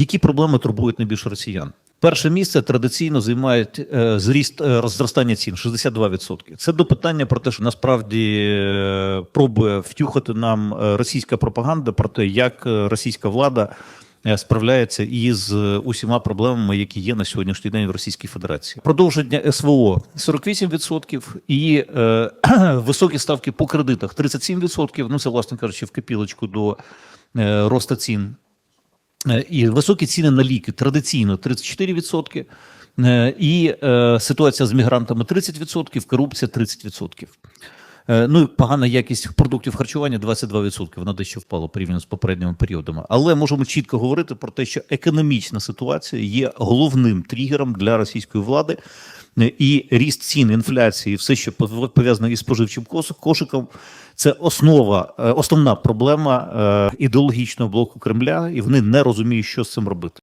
Які проблеми турбують найбільше росіян? Перше місце традиційно займає е, зріст е, зростання цін 62%. Це до питання про те, що насправді е, пробує втюхати нам російська пропаганда про те, як російська влада справляється із усіма проблемами, які є на сьогоднішній день в Російській Федерації. Продовження СВО 48% і е, високі ставки по кредитах 37%. Ну це, власне кажучи, в копілочку до е, росту цін. Е, І високі ціни на ліки традиційно 34%. Е, І е, ситуація з мігрантами 30%, корупція 30%. Е, Ну і погана якість продуктів харчування 22%. Вона дещо впала порівняно з попередніми періодами. Але можемо чітко говорити про те, що економічна ситуація є головним тригером для російської влади. Е, І ріст цін, інфляції, все, що пов- пов'язане із споживчим кошиком, це основа, е, основна проблема ідеологічного блоку Кремля, і вони не розуміють, що з цим робити.